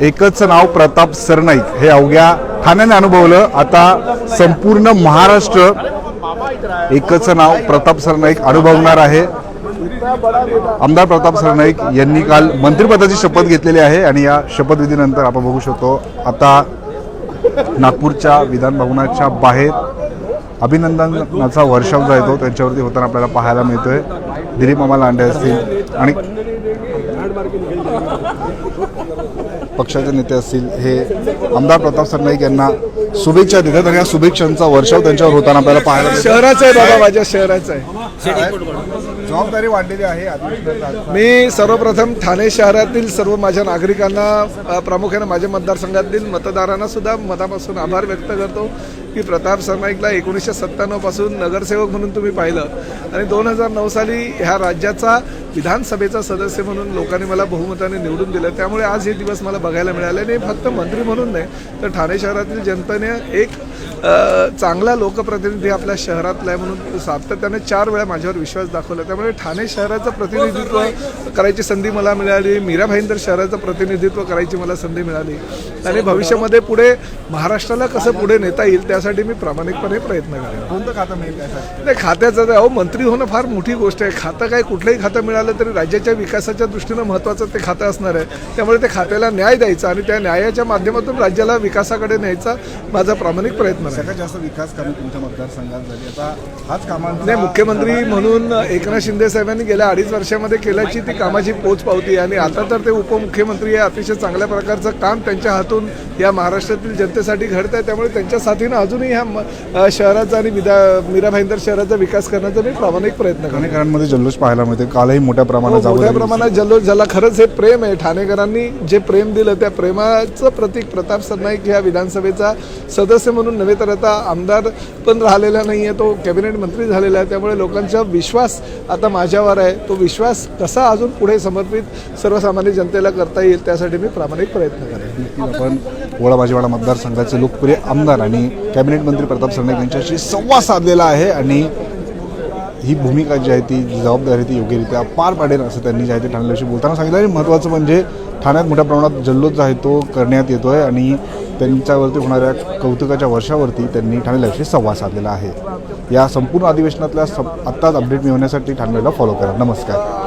एकच नाव प्रताप सरनाईक. हे अवघ्या ठाण्याने अनुभवलं. आता संपूर्ण महाराष्ट्र एकच नाव प्रताप सरनाईक अनुभवणार आहे. आमदार प्रताप सरनाईक यांनी काल मंत्रिपदाची शपथ घेतलेली आहे आणि या शपथविधीनंतर आपण बघू शकतो आता नागपूरच्या विधान भवनाच्या बाहेर अभिनंदनाचा वर्षाव जो आहे तो त्यांच्यावरती होताना आपल्याला पाहायला मिळतोय. दिलीप मामा लांडे असतील आणि पक्षाचे नेते असतील हे आमदार प्रताप सरनाईक यांना शुभेच्छा देतात आणि या शुभेच्छांचा वर्षाव त्यांच्यावर होताना आपल्याला पाहायला शहराचा आहे बाबा माझ्या शहराचा आहे. जबाबदारी वाढलेली आहे. मी सर्वप्रथम ठाणे शहरातील सर्व माझ्या नागरिकांना प्रामुख्याने माझ्या मतदारसंघातील मतदारांना सुद्धा मनापासून आभार व्यक्त करतो की प्रताप सरनाईकला एकोणीसशे सत्त्याण्णवपासून नगरसेवक म्हणून तुम्ही पाहिलं. आणि दोन हजार नऊ साली ह्या राज्याचा विधानसभेचा सदस्य म्हणून लोकांनी मला बहुमताने निवडून दिलं. त्यामुळे आज हे दिवस मला बघायला मिळाले आणि फक्त मंत्री म्हणून नाही तर ठाणे शहरातील जनतेने एक चांगला लोकप्रतिनिधी आपल्या शहरातला आहे म्हणून सातत्याने चार वेळा माझ्यावर विश्वास दाखवला. त्यामुळे ठाणे शहराचं प्रतिनिधित्व करायची संधी मला मिळाली. मीरा भाईंदर शहराचं प्रतिनिधित्व करायची मला संधी मिळाली. आणि भविष्यामध्ये पुढे महाराष्ट्राला कसं पुढे नेता येईल त्यासाठी मी प्रामाणिकपणे प्रयत्न करेन. कोणतं खातं मिळेल नाही खात्याचं तर अहो मंत्री होणं फार मोठी गोष्ट आहे. खातं काय कुठलंही खातं मिळालं तरी राज्याच्या विकासाच्या दृष्टीनं महत्त्वाचं ते खातं असणार आहे. त्यामुळे ते खात्याला न्याय द्यायचा आणि त्या न्यायाच्या माध्यमातून राज्याला विकासाकडे न्यायचा माझा प्रामाणिक प्रयत्न आहे. सगळ्यात जास्त विकास कामे तुमच्या मतदारसंघात झाली. आता हाच कामांचा नाही मुख्यमंत्री म्हणून एकनाथ शिंदे साहेबांनी गेल्या अडीच वर्षामध्ये केल्याची ती कामाची पोच पावती आणि आता तर ते उपमुख्यमंत्री आहे. अतिशय चांगल्या प्रकारचं काम त्यांच्या हातून या महाराष्ट्रातील जनतेसाठी घडत आहे. त्यामुळे त्यांच्या साथीनं अजूनही ह्या शहराचा आणि विदा मीरा भाईंदर शहराचा विकास करण्याचा मी प्रामाणिक प्रयत्न ठाणेकरांमध्ये जल्लोष पाहायला मिळते कालही मोठ्या प्रमाणात हो, मोठ्या प्रमाणात जल्लोष झाला. खरंच हे प्रेम आहे. ठाणेकरांनी जे प्रेम दिलं त्या प्रेमाचं प्रतीक प्रताप सरनाईक ह्या विधानसभेचा सदस्य म्हणून नव्हे तर आता आमदार पण राहिलेला नाही आहे तो कॅबिनेट मंत्री झालेला आहे. त्यामुळे लोकांचा विश्वास आता माझ्यावर आहे. तो विश्वास कसा अजून पुढे समर्पित सर्वसामान्य जनतेला करता येईल त्यासाठी मी प्रामाणिक प्रयत्न करेन. नक्कीच आपण वडाबाजीवाडा मतदारसंघाचे लोकप्रिय आमदार आणि कॅबिनेट मंत्री प्रताप सरनाईक यांच्याशी संवाद साधलेला आहे आणि ही भूमिका जी आहे ती जबाबदारी ती योग्यरित्या पार पाडेल असं त्यांनी जे आहे ते ठाण्याविषयी बोलताना सांगितलं. आणि महत्त्वाचं म्हणजे ठाण्यात मोठ्या प्रमाणात जल्लोष जो आहे तो करण्यात येतो आहे आणि त्यांच्यावरती होणाऱ्या कौतुकाच्या वर्षावरती त्यांनी ठाणे संवाद साधलेला आहे. या संपूर्ण अधिवेशनातल्या स आत्ताच अपडेट मिळवण्यासाठी ठाणेला फॉलो करा. नमस्कार.